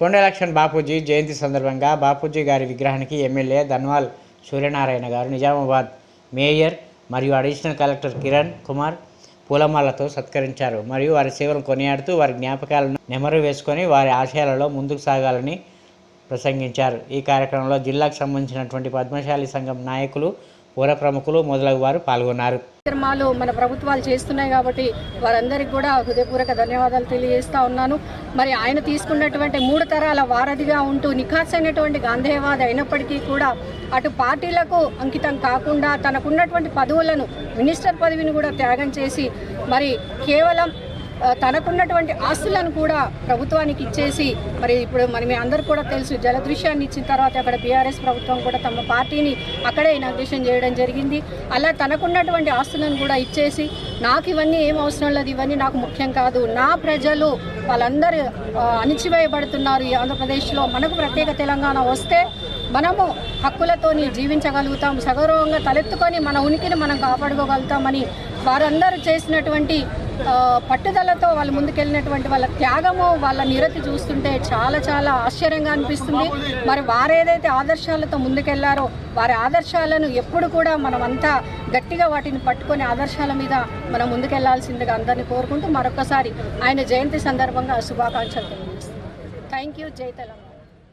కొండలక్ష్మణ్ బాపూజీ జయంతి సందర్భంగా బాపూజీ గారి విగ్రహానికి ఎమ్మెల్యే ధన్వాల్ సూర్యనారాయణ గారు నిజామాబాద్ మేయర్ మరియు అడిషనల్ కలెక్టర్ కిరణ్ కుమార్ పూలమాలతో సత్కరించారు. మరియు వారి సేవలను కొనియాడుతూ వారి జ్ఞాపకాలను నెమరు వేసుకొని వారి ఆశయాలలో ముందుకు సాగాలని ప్రసంగించారు. ఈ కార్యక్రమంలో జిల్లాకు సంబంధించినటువంటి పద్మశాలి సంఘం నాయకులు పూర ప్రముఖులు మొదలగు వారు పాల్గొన్నారు. కార్యక్రమాలు మన ప్రభుత్వాలు చేస్తున్నాయి కాబట్టి వారందరికీ కూడా హృదయపూర్వక ధన్యవాదాలు తెలియజేస్తా ఉన్నాను. మరి ఆయన తీసుకున్నటువంటి మూడు తరాల వారధిగా ఉంటూ నిఖాసైనటువంటి గాంధేయవాద అయినప్పటికీ కూడా అటు పార్టీలకు అంకితం కాకుండా తనకున్నటువంటి పదవులను మినిస్టర్ పదవిని కూడా త్యాగం చేసి మరి కేవలం తనకున్నటువంటి ఆస్తులను కూడా ప్రభుత్వానికి ఇచ్చేసి మరి ఇప్పుడు మరి మీ అందరు కూడా తెలుసు జలదృశ్యాన్ని ఇచ్చిన తర్వాత అక్కడ బీఆర్ఎస్ ప్రభుత్వం కూడా తమ పార్టీని అక్కడే ఇనాగ్రేషన్ చేయడం జరిగింది. అలా తనకున్నటువంటి ఆస్తులను కూడా ఇచ్చేసి నాకు ఇవన్నీ ఏం అవసరం లేదు ఇవన్నీ నాకు ముఖ్యం కాదు నా ప్రజలు వాళ్ళందరూ అణిచివేయబడుతున్నారు ఈ ఆంధ్రప్రదేశ్లో. మనకు ప్రత్యేక తెలంగాణ వస్తే మనము హక్కులతోని జీవించగలుగుతాం సగౌరవంగా తలెత్తుకొని మన ఉనికిని మనం కాపాడుకోగలుగుతామని వారందరూ చేసినటువంటి పట్టుదలతో వాళ్ళు ముందుకెళ్ళినటువంటి వాళ్ళ త్యాగము వాళ్ళ నిరతి చూస్తుంటే చాలా చాలా ఆశ్చర్యంగా అనిపిస్తుంది. మరి వారేదైతే ఆదర్శాలతో ముందుకెళ్ళారో వారి ఆదర్శాలను ఎప్పుడు కూడా మనమంతా గట్టిగా వాటిని పట్టుకొని ఆదర్శాల మీద మనం ముందుకెళ్ళాల్సిందిగా అందరినీ కోరుకుంటూ మరొకసారి ఆయన జయంతి సందర్భంగా శుభాకాంక్షలు తెలియజేస్తాం థ్యాంక్ యూ జై తెలంగాణ.